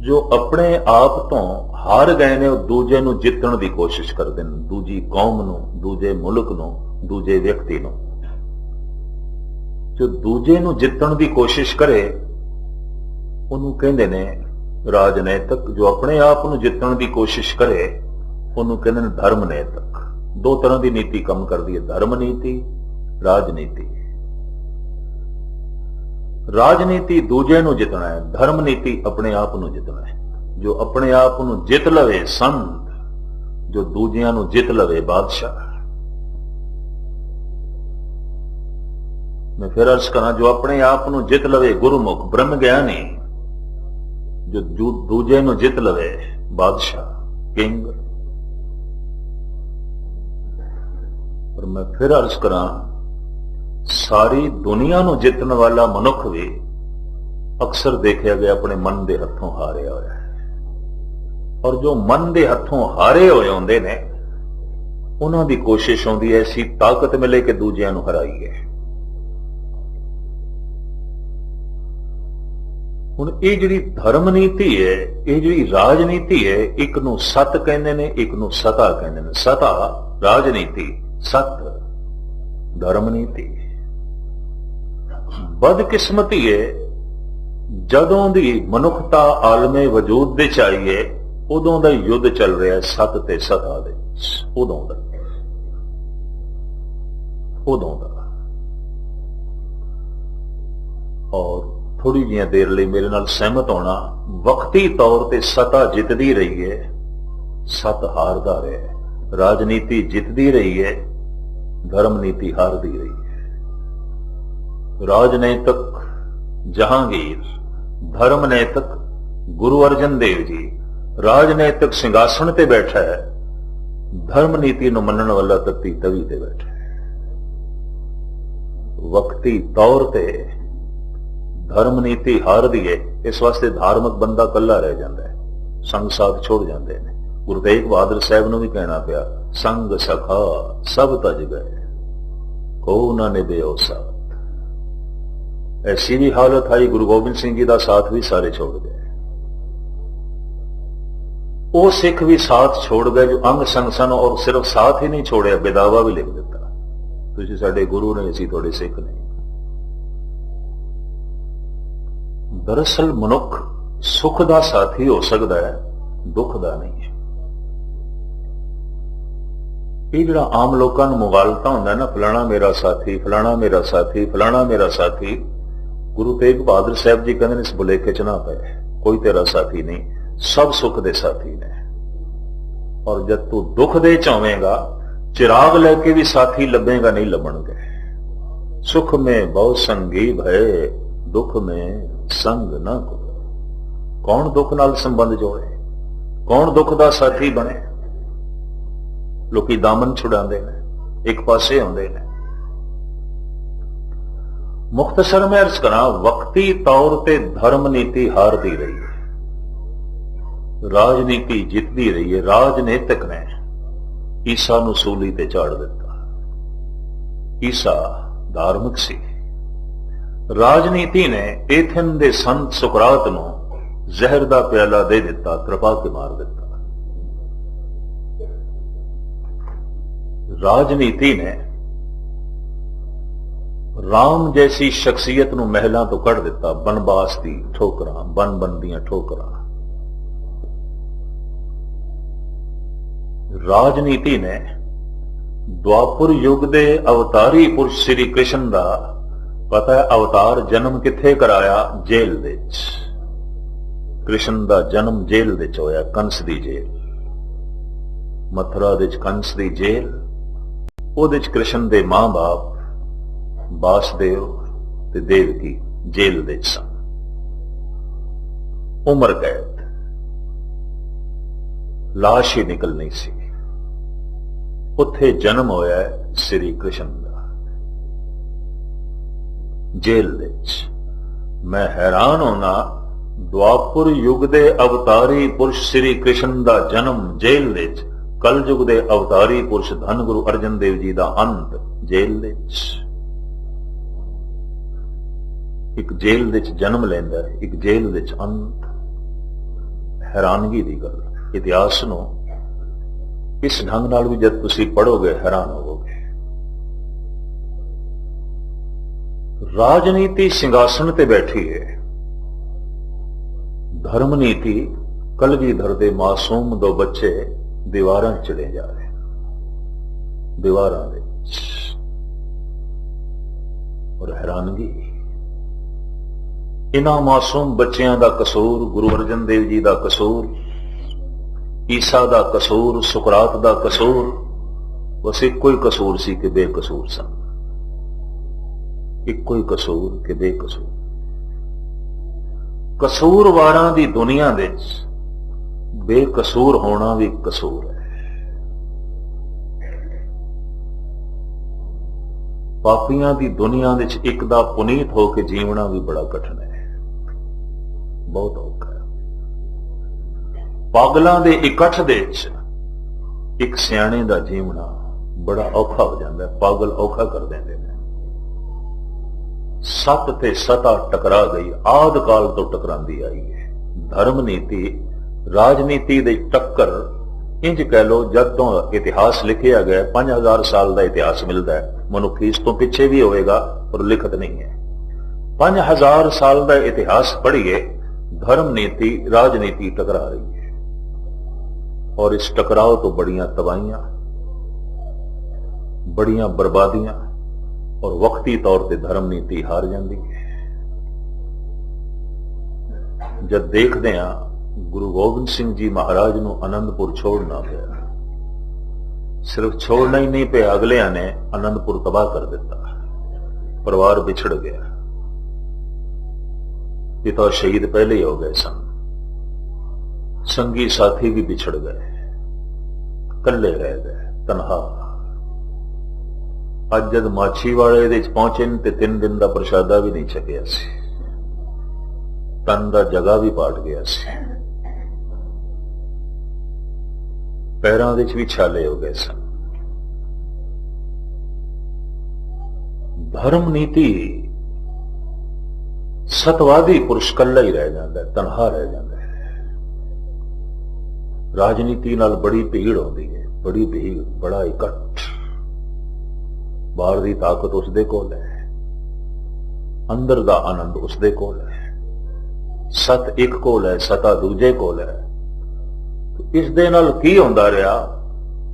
ਜੋ ਆਪਣੇ ਆਪ ਤੋਂ ਹਾਰ ਗਏ ਨੇ ਉਹ ਦੂਜੇ ਨੂੰ ਜਿੱਤਣ ਦੀ ਕੋਸ਼ਿਸ਼ ਕਰਦੇ ਨੇ ਦੂਜੀ ਕੌਮ ਨੂੰ ਦੂਜੇ ਮੁਲਕ ਨੂੰ ਦੂਜੇ ਵਿਅਕਤੀ ਨੂੰ ਜੋ ਦੂਜੇ ਨੂੰ ਜਿੱਤਣ ਦੀ ਕੋਸ਼ਿਸ਼ ਕਰੇ, ਉਹਨੂੰ ਕਹਿੰਦੇ ਨੇ ਰਾਜਨੀਤਿਕ, ਜੋ ਆਪਣੇ ਆਪ ਨੂੰ ਜਿੱਤਣ ਦੀ ਕੋਸ਼ਿਸ਼ ਕਰੇ, ਉਹਨੂੰ ਕਹਿੰਦੇ ਨੇ ਧਰਮ ਨੈਤਿਕ ਦੋ ਤਰ੍ਹਾਂ ਦੀ ਨੀਤੀ ਕੰਮ ਕਰਦੀ ਹੈ, ਧਰਮ ਨੀਤੀ, ਰਾਜਨੀਤੀ। ਰਾਜਨੀਤੀ ਦੂਜੇ ਨੂੰ ਜਿੱਤਣਾ ਹੈ, ਧਰਮ ਨੀਤੀ ਆਪਣੇ ਆਪ ਨੂੰ ਜਿੱਤਣਾ ਹੈ। ਜੋ ਆਪਣੇ ਆਪ ਨੂੰ ਜਿੱਤ ਲਵੇ ਸੰਤ, ਜੋ ਦੂਜਿਆਂ ਨੂੰ ਜਿੱਤ ਲਵੇ ਬਾਦਸ਼ਾਹ। ਮੈਂ ਫਿਰ ਅਰਜ਼ ਕਰਾਂ, ਜੋ ਆਪਣੇ ਆਪ ਨੂੰ ਜਿੱਤ ਲਵੇ, ਗੁਰਮੁਖ ਬ੍ਰਹਮ ਗਿਆਨੀ ਜੋ ਦੂ- ਦੂਜੇ ਨੂੰ ਜਿੱਤ ਲਵੇ, ਬਾਦਸ਼ਾਹ, ਕਿੰਗ। ਪਰ ਮੈਂ ਫਿਰ ਅਰਜ਼ ਕਰਾਂ, ਸਾਰੀ ਦੁਨੀਆ ਨੂੰ ਜਿੱਤਣ ਵਾਲਾ ਮਨੁੱਖ ਵੀ ਅਕਸਰ ਦੇਖਿਆ ਗਿਆ ਆਪਣੇ ਮਨ ਦੇ ਹੱਥੋਂ ਹਾਰਿਆ ਹੋਇਆ ਹੈ। ਔਰ ਜੋ ਮਨ ਦੇ ਹੱਥੋਂ ਹਾਰੇ ਹੋਏ ਹੁੰਦੇ ਨੇ, ਉਹਨਾਂ ਦੀ ਕੋਸ਼ਿਸ਼ ਹੁੰਦੀ ਹੈ, ਐਸੀ ਤਾਕਤ ਮਿਲੇ ਕਿ ਦੂਜਿਆਂ ਨੂੰ ਹਰਾਈਏ। ਹੁਣ ਇਹ ਜਿਹੜੀ ਧਰਮ ਨੀਤੀ ਹੈ, ਇਹ ਜਿਹੜੀ ਰਾਜਨੀਤੀ ਹੈ, ਇੱਕ ਨੂੰ ਸਤ ਕਹਿੰਦੇ ਨੇ, ਇੱਕ ਨੂੰ ਸਤਾ ਕਹਿੰਦੇ ਨੇ। ਸਤਾ, ਰਾਜਨੀਤੀ, ਸਤ, ਧਰਮ ਨੀਤੀ। ਬਦਕਿਸਮਤੀ ਹੈ, ਜਦੋਂ ਦੀ ਮਨੁੱਖਤਾ ਆਲਮੇ ਵਜੂਦ ਦੇ ਚ ਉਦੋਂ ਦਾ ਯੁੱਧ ਚੱਲ ਰਿਹਾ ਸਤ ਤੇ ਸਤਾ ਦੇ ਉਦੋਂ ਦਾ। ਉਦੋਂ ਦਾ। ਔਰ ਥੋੜੀ ਜਿਹੀ ਦੇਰ ਲਈ ਮੇਰੇ ਨਾਲ ਸਹਿਮਤ ਹੋਣਾ ਵਕਤੀ ਤੌਰ ਤੇ ਸਤਾ ਜਿੱਤਦੀ ਰਹੀ ਹੈ ਸਤ ਹਾਰਦਾ ਰਿਹਾ ਹੈ ਰਾਜਨੀਤੀ ਜਿੱਤਦੀ ਰਹੀ ਹੈ ਧਰਮ ਨੀਤੀ ਹਾਰਦੀ ਰਹੀ ਹੈ ਰਾਜਨੀਤਕ ਜਹਾਂਗੀਰ, ਧਰਮ ਨੈਤਿਕ ਗੁਰੂ ਅਰਜਨ ਦੇਵ ਜੀ ਰਾਜਨੀਤਿਕ ਸਿੰਘਾਸਣ ਤੇ ਬੈਠਾ ਹੈ, ਧਰਮ ਨੀਤੀ ਨੂੰ ਮੰਨਣ ਵਾਲਾ ਤਤੀ ਤਵੀ ਤੇ ਬੈਠਾ ਹੈ। ਵਕਤੀ ਤੌਰ ਤੇ ਧਰਮ ਨੀਤੀ ਹਾਰਦੀ ਹੈ ਇਸ ਵਾਸਤੇ ਧਾਰਮਿਕ ਬੰਦਾ ਕੱਲਾ ਰਹਿ ਜਾਂਦਾ ਹੈ। ਸੰਗ ਸਾਥ ਛੋੜ ਜਾਂਦੇ ਨੇ। ਗੁਰੂ ਤੇਗ ਬਹਾਦਰ ਸਾਹਿਬ ਨੂੰ ਵੀ ਕਹਿਣਾ ਪਿਆ, ਸੰਗ ਸਖਾ ਸਭ ਤਜ ਗਏ। ਕੋ ਨੇ ਦਿਓ ਸਾਥ। ਐਸੀ ਵੀ ਹਾਲਤ ਆਈ, ਗੁਰੂ ਗੋਬਿੰਦ ਸਿੰਘ ਜੀ ਦਾ ਸਾਥ ਵੀ ਸਾਰੇ ਛੋੜ ਗਏ। ਉਹ ਸਿੱਖ ਵੀ ਸਾਥ ਛੋੜ ਗਏ, ਜੋ ਅੰਗ ਸੰਗ ਸਨ, ਔਰ ਸਿਰਫ ਸਾਥ ਹੀ ਨਹੀਂ ਛੋੜਿਆ, ਬਿਦਾਵਾ ਵੀ ਲਿਖ ਦਿੱਤਾ। ਤੁਸੀਂ ਸਾਡੇ ਗੁਰੂ ਨੇ, ਅਸੀਂ ਤੁਹਾਡੇ ਸਿੱਖ ਨਹੀਂ ਦਰਅਸਲ ਮਨੁੱਖ ਸੁਖ ਦਾ ਸਾਥੀ ਹੋ ਸਕਦਾ ਹੈ, ਦੁੱਖ ਦਾ ਨਹੀਂ ਇਹ ਜਿਹੜਾ ਆਮ ਲੋਕਾਂ ਨੂੰ ਮੁਗਾਲਤਾ ਹੁੰਦਾ ਨਾ, ਫਲਾਣਾ ਮੇਰਾ ਸਾਥੀ, ਫਲਾਣਾ ਮੇਰਾ ਸਾਥੀ, ਫਲਾਣਾ ਮੇਰਾ ਸਾਥੀ, ਗੁਰੂ ਤੇਗ ਬਹਾਦਰ ਸਾਹਿਬ ਜੀ ਕਹਿੰਦੇ ਨੇ ਇਸ ਬੁਲੇਖੇ ਚ ਨਾ ਪਏ। ਕੋਈ ਤੇਰਾ ਸਾਥੀ ਨਹੀਂ, ਸਭ ਸੁੱਖ ਦੇ ਸਾਥੀ ਨੇ। ਔਰ ਜਦ ਤੂੰ ਦੁੱਖ ਦੇ ਚਾਵੇਂਗਾ ਚਿਰਾਗ ਲੈ ਕੇ ਵੀ ਸਾਥੀ ਲੱਭੇਗਾ, ਨਹੀਂ ਲੱਭਣਗੇ। ਸੁਖ ਮੇ ਬਹੁ ਸੰਗੀ ਭਏ ਦੁੱਖ ਮੇ ਸੰਗ ਨਾ ਕੋ। ਕੌਣ ਦੁੱਖ ਨਾਲ ਸੰਬੰਧ ਜੋੜੇ ਕੌਣ ਦੁੱਖ ਦਾ ਸਾਥੀ ਬਣੇ? ਲੋਕੀ ਦਾਮਨ ਛੁਡਾਉਂਦੇ ਨੇ, ਇੱਕ ਪਾਸੇ ਆਉਂਦੇ ਨੇ। ਮੁਖਤਸਰ ਮੈਂ ਅਰਜ਼ ਕਰਾਂ, ਵਕਤੀ ਤੌਰ ਤੇ ਧਰਮ ਨੀਤੀ ਹਾਰਦੀ ਰਹੀ ਹੈ। ਰਾਜਨੀਤੀ ਜਿੱਤਦੀ ਰਹੀ ਹੈ, ਰਾਜਨੀਤਿਕ ਨੇ ਈਸਾ ਨੂੰ ਸੂਲੀ ਤੇ ਚਾੜ ਦਿੱਤਾ। ਈਸਾ ਧਾਰਮਿਕ ਸੀ। ਰਾਜਨੀਤੀ ਨੇ ਏਥਨ ਦੇ ਸੰਤ ਸੁਕਰਾਤ ਨੂੰ ਜ਼ਹਿਰ ਦਾ ਪਿਆਲਾ ਦੇ ਦਿੱਤਾ ਤਰਪਾ ਕੇ ਮਾਰ ਦਿੱਤਾ। ਰਾਜਨੀਤੀ ਨੇ ਰਾਮ ਜੈਸੀ ਸ਼ਖਸੀਅਤ ਨੂੰ ਮਹਿਲਾਂ ਤੋਂ ਕੱਢ ਦਿੱਤਾ ਬਨਬਾਸ ਦੀ ਠੋਕਰਾਂ ਬਨ ਬਨ ਦੀਆਂ ਠੋਕਰਾਂ। ਰਾਜਨੀਤੀ ਨੇ ਦੁਆਪੁਰ ਯੁੱਗ ਦੇ ਅਵਤਾਰੀ ਪੁਰਸ਼ ਸ੍ਰੀ ਕ੍ਰਿਸ਼ਨ ਦਾ ਪਤਾ ਹੈ ਅਵਤਾਰ ਜਨਮ ਕਿੱਥੇ ਕਰਾਇਆ? ਜੇਲ੍ਹ ਵਿੱਚ। ਕ੍ਰਿਸ਼ਨ ਦਾ ਜਨਮ ਜੇਲ੍ਹ ਵਿੱਚ ਹੋਇਆ, ਕੰਸ ਦੀ ਜੇਲ੍ਹ। ਮਥੁਰਾ ਵਿੱਚ ਕੰਸ ਦੀ ਜੇਲ੍ਹ। ਉਹਦੇ ਵਿੱਚ ਕ੍ਰਿਸ਼ਨ ਦੇ ਮਾਂ-ਬਾਪ ਬਾਸਦੇਵ ਤੇ ਦੇਵਕੀ ਜੇਲ੍ਹ ਵਿੱਚ ਸਨ। ਉਮਰ ਕੈਦ। ਲਾਸ਼ ਹੀ ਨਿਕਲਣੀ ਸੀ। ਉੱਥੇ ਜਨਮ ਹੋਇਆ ਸ੍ਰੀ ਕ੍ਰਿਸ਼ਨ ਦਾ। ਜੇਲ੍ਹ ਵਿੱਚ। ਮੈਂ ਹੈਰਾਨ ਹੋਣਾ, ਦੁਆਪੁਰ ਯੁਗ ਦੇ ਅਵਤਾਰੀ ਪੁਰਸ਼ ਸ੍ਰੀ ਕ੍ਰਿਸ਼ਨ ਦਾ ਜਨਮ ਜੇਲ੍ਹ ਵਿੱਚ, ਕਲਯੁਗ ਦੇ ਅਵਤਾਰੀ ਪੁਰਸ਼ ਧੰਨ ਗੁਰੂ ਅਰਜਨ ਦੇਵ ਜੀ ਦਾ ਅੰਤ ਜੇਲ੍ਹ ਵਿੱਚ। ਇੱਕ ਜੇਲ੍ਹ ਵਿੱਚ ਜਨਮ ਲੈਂਦਾ ਹੈ, ਇੱਕ ਜੇਲ੍ਹ ਵਿੱਚ ਅੰਤ। ਹੈਰਾਨਗੀ ਦੀ ਗੱਲ, ਇਤਿਹਾਸ ਨੂੰ। ਇਸ ਢੰਗ ਨਾਲ ਵੀ ਜਦ ਤੁਸੀਂ ਪੜੋਗੇ ਹੈਰਾਨ ਹੋਵੋਗੇ। ਰਾਜਨੀਤੀ ਸਿੰਘਾਸਣ ਤੇ ਬੈਠੀ ਹੈ ਧਰਮ ਨੀਤੀ ਕਲਗੀਧਰ ਦੇ ਮਾਸੂਮ ਦੋ ਬੱਚੇ ਦੀਵਾਰਾਂ ਚੜੇ ਜਾ ਰਹੇ ਦੀਵਾਰਾਂ ਵਿੱਚ। ਔਰ ਹੈਰਾਨਗੀ। ਇਹਨਾਂ ਮਾਸੂਮ ਬੱਚਿਆਂ ਦਾ ਕਸੂਰ, ਗੁਰੂ ਅਰਜਨ ਦੇਵ ਜੀ ਦਾ ਕਸੂਰ, ਈਸਾ ਦਾ ਕਸੂਰ, ਸੁਕਰਾਤ ਦਾ ਕਸੂਰ ਬਸ ਇੱਕੋ ਹੀ ਕਸੂਰ ਸੀ ਕਿ ਬੇਕਸੂਰ ਸਨ। ਇੱਕੋ ਹੀ ਕਸੂਰ ਕਿ ਬੇਕਸੂਰ। ਕਸੂਰਵਾਰਾਂ ਦੀ ਦੁਨੀਆ ਦੇ ਵਿੱਚ ਬੇਕਸੂਰ ਹੋਣਾ ਵੀ ਕਸੂਰ ਹੈ। ਪਾਪੀਆਂ ਦੀ ਦੁਨੀਆ ਵਿੱਚ ਇੱਕ ਦਾ ਪੁਨੀਤ ਹੋ ਕੇ ਜੀਵਣਾ ਵੀ ਬੜਾ ਕਠਿਨ ਹੈ। ਬਹੁਤ ਔਖਾ ਹੈ। ਪਾਗਲਾਂ ਦੇ ਇਕੱਠ ਦੇ ਵਿੱਚ ਇੱਕ ਸਿਆਣੇ ਦਾ ਜੀਵਣਾ ਬੜਾ ਔਖਾ ਹੋ ਜਾਂਦਾ ਹੈ। ਪਾਗਲ ਔਖਾ ਕਰ ਦਿੰਦੇ ਨੇ। ਸੱਤ ਤੇ ਸਤਾ ਟਕਰਾ ਗਈ, ਆਦ ਕਾਲ ਤੋਂ ਟਕਰਾਂਦੀ ਆਈ ਹੈ। ਧਰਮ ਨੀਤੀ, ਰਾਜਨੀਤੀ ਦੇ ਟੱਕਰ ਇੰਜ ਕਹਿ ਲੋ ਜਦ ਤੋਂ ਇਤਿਹਾਸ ਲਿਖਿਆ ਗਿਆ 5000 ਸਾਲ ਦਾ ਇਤਿਹਾਸ ਮਿਲਦਾ ਹੈ। ਮਨੁੱਖ ਇਸ ਤੋਂ ਪਿੱਛੇ ਵੀ ਹੋਵੇਗਾ, ਪਰ ਲਿਖਤ ਨਹੀਂ ਹੈ। 5000 ਸਾਲ ਦਾ ਇਤਿਹਾਸ ਪੜ੍ਹੀਏ, ਧਰਮ ਨੀਤੀ, ਰਾਜਨੀਤੀ ਟਕਰਾ ਰਹੀ ਹੈ। ਔਰ ਇਸ ਟਕਰਾਓ ਤੋਂ ਬੜੀਆਂ ਤਬਾਹੀਆਂ, ਬੜੀਆਂ ਬਰਬਾਦੀਆਂ ਔਰ ਵਕਤੀ ਤੌਰ ਤੇ ਧਰਮ ਨੀਤੀ ਹਾਰ ਜਾਂਦੀ। ਹੈ ਜਦ ਦੇਖਦੇ ਹਾਂ, ਗੁਰੂ ਗੋਬਿੰਦ ਸਿੰਘ ਜੀ ਮਹਾਰਾਜ ਨੂੰ ਆਨੰਦਪੁਰ ਛੋੜਨਾ ਪਿਆ। ਸਿਰਫ ਛੋੜਨਾ ਹੀ ਨਹੀਂ ਪਿਆ, ਅਗਲਿਆਂ ਨੇ ਆਨੰਦਪੁਰ ਤਬਾਹ ਕਰ ਦਿੱਤਾ। ਪਰਿਵਾਰ ਵਿਛੜ ਗਿਆ। ਪਿਤਾ ਸ਼ਹੀਦ ਪਹਿਲੇ ਹੀ ਹੋ ਗਏ ਸਨ। ਸੰਗੀ ਸਾਥੀ ਵੀ ਵਿਛੜ ਗਏ। ਇਕੱਲੇ ਰਹਿ ਗਏ, ਤਨਹਾ ਅੱਜ ਜਦ ਮਾਛੀ ਵਾਲੇ ਦੇ ਵਿੱਚ ਪਹੁੰਚੇ ਨੇ ਤੇ ਤਿੰਨ ਦਿਨ ਦਾ ਪ੍ਰਸ਼ਾਦਾ ਵੀ ਨਹੀਂ ਛਕਿਆ ਸੀ। ਤਨ ਦਾ ਜਗਾ ਵੀ ਪਾਟ ਗਿਆ ਸੀ। ਪੈਰਾਂ ਵਿੱਚ ਵੀ ਛਾਲੇ ਹੋ ਗਏ ਸਨ। ਧਰਮ ਨੀਤੀ ਸਤਵਾਦੀ ਪੁਰਸ਼ ਕੱਲਾ ਹੀ ਰਹਿ ਜਾਂਦਾ ਹੈ, ਤਨਹਾ ਰਹਿ ਜਾਂਦਾ ਹੈ। ਰਾਜਨੀਤੀ ਨਾਲ ਬੜੀ ਭੀੜ ਹੁੰਦੀ ਹੈ, ਬੜੀ ਭੀੜ, ਬੜਾ ਇਕੱਠ। ਬਾਹਰ ਦੀ ਤਾਕਤ ਉਸਦੇ ਕੋਲ ਹੈ। ਅੰਦਰ ਦਾ ਆਨੰਦ ਉਸਦੇ ਕੋਲ ਹੈ। ਸਤ ਇੱਕ ਕੋਲ ਹੈ, ਸਤਾ ਦੂਜੇ ਕੋਲ ਹੈ। ਇਸ ਦੇ ਨਾਲ ਕੀ ਹੁੰਦਾ ਰਿਹਾ?